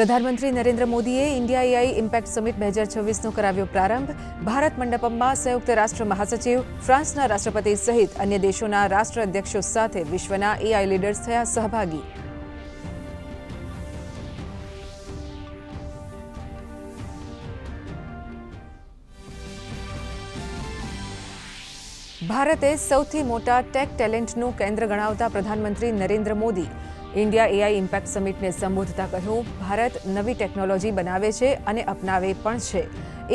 પ્રધાનમંત્રી નરેન્દ્ર મોદીએ India AI impact summit બે હજાર છવ્વીસનો કરાવ્યો પ્રારંભ. ભારત મંડપમમાં સંયુક્ત રાષ્ટ્ર મહાસચિવ, ફ્રાન્સના રાષ્ટ્રપતિ સહિત અન્ય દેશોના રાષ્ટ્ર અધ્યક્ષો સાથે વિશ્વના એઆઈ લીડર્સ થયા સહભાગી. ભારતે સૌથી મોટા ટેક ટેલેન્ટનું કેન્દ્ર ગણાવતા પ્રધાનમંત્રી Narendra Modi India AI impact સમિટને સંબોધતા કહ્યું, ભારત નવી ટેકનોલોજી બનાવે છે અને અપનાવે પણ છે.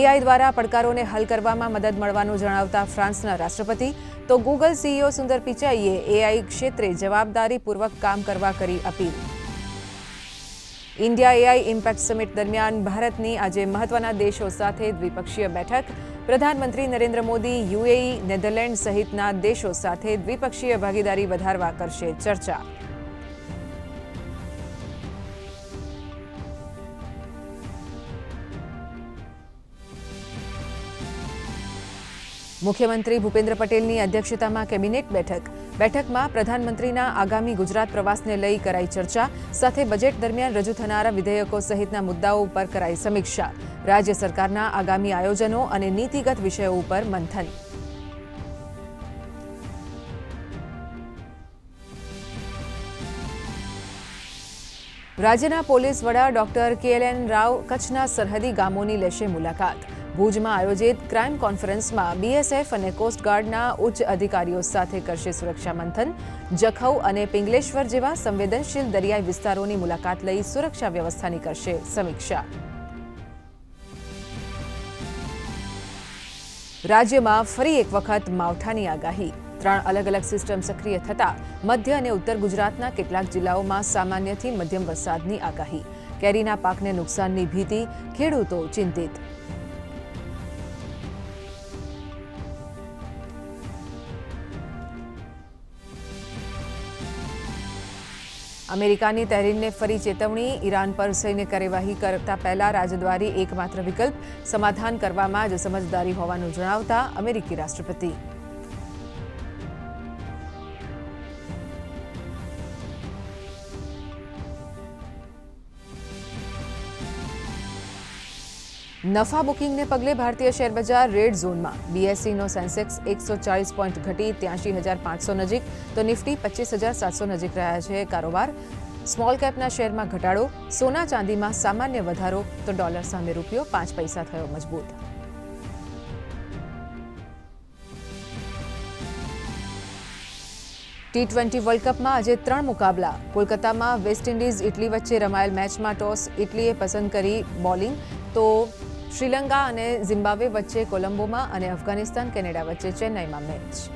એઆઈ દ્વારા પડકારોને હલ કરવામાં મદદ મળવાનું જણાવતા ફ્રાન્સના રાષ્ટ્રપતિ, તો ગૂગલ સીઈઓ સુંદર પિચાઈએ એઆઈ ક્ષેત્રે જવાબદારીપૂર્વક કામ કરવા કરી અપીલ. ઇન્ડિયા એઆઈ ઇમ્પેક્ટ સમિટ દરમિયાન ભારતની આજે મહત્વના દેશો સાથે દ્વિપક્ષીય બેઠક. પ્રધાનમંત્રી નરેન્દ્ર મોદી યુએઈ, નેધરલેન્ડ સહિતના દેશો સાથે દ્વિપક્ષીય ભાગીદારી વધારવા કરશે ચર્ચા. મુખ્યમંત્રી ભૂપેન્દ્ર પટેલની અધ્યક્ષતામાં કેબિનેટ બેઠક. બેઠકમાં પ્રધાનમંત્રીના આગામી ગુજરાત પ્રવાસને લઈ કરાઈ ચર્ચા, સાથે બજેટ દરમિયાન રજૂ થનારા વિધેયકો સહિતના મુદ્દાઓ ઉપર કરાઈ સમીક્ષા. રાજ્ય સરકારના આગામી આયોજનો અને નીતિગત વિષયો ઉપર મંથન. રાજ્યના પોલીસ વડા ડોક્ટર કેએલએન રાવ કચ્છના સરહદી ગામોની લેશે મુલાકાત. ભુજમાં આયોજિત ક્રાઇમ કોન્ફરન્સમાં બીએસએફ અને કોસ્ટગાર્ડના ઉચ્ચ અધિકારીઓ સાથે કરશે સુરક્ષા મંથન, જખૌ અને પિંગલેશ્વર જેવા સંવેદનશીલ દરિયાઈ વિસ્તારોની મુલાકાત લઈ સુરક્ષા વ્યવસ્થાની કરશે સમીક્ષા. રાજ્યમાં ફરી એક વખત માવઠાની આગાહી. ત્રણ અલગ અલગ સિસ્ટમ સક્રિય થતાં મધ્ય અને ઉત્તર ગુજરાતના કેટલાક જિલ્લાઓમાં સામાન્યથી મધ્યમ વરસાદની આગાહી. કેરીના પાકને નુકસાનની ભીતિ, ખેડૂતો ચિંતિત. અમેરિકાની તહેરીનને ફરી ચેતવણી, ઈરાન પર સૈન્ય કાર્યવાહી કરતા પહેલા રાજદ્વારી એકમાત્ર વિકલ્પ સમાધાન કરવામાં જ સમજદારી હોવાનું જણાવતા અમેરિકી રાષ્ટ્રપતિ. નફા બુકિંગને પગલે ભારતીય શેરબજાર રેડ ઝોનમાં. બીએસસીનો સેન્સેક્સ એકસો ચાલીસ પોઈન્ટ ઘટી ત્યાંશી હજાર પાંચસો નજીક. તો નિફ્ટી પચીસ હજાર સાતસો નજીક રહ્યા છે કારોબાર. સ્મોલ કેપના શેરમાં ઘટાડો, સોના ચાંદીમાં સામાન્ય વધારો, તો ડોલર સામે રૂપિયો પાંચ પૈસા થયો મજબૂત. ટી ટ્વેન્ટી વર્લ્ડ કપમાં આજે ત્રણ મુકાબલા. કોલકાતામાં વેસ્ટ ઇન્ડિઝ ઇટલી વચ્ચે રમાયેલ મેચમાં ટોસ ઇટલીએ પસંદ કરી બોલિંગ. તો શ્રીલંકા અને ઝિમ્બાબ્વે વચ્ચે કોલંબોમાં અને અફઘાનિસ્તાન કેનેડા વચ્ચે ચેન્નાઈમાં મેચ.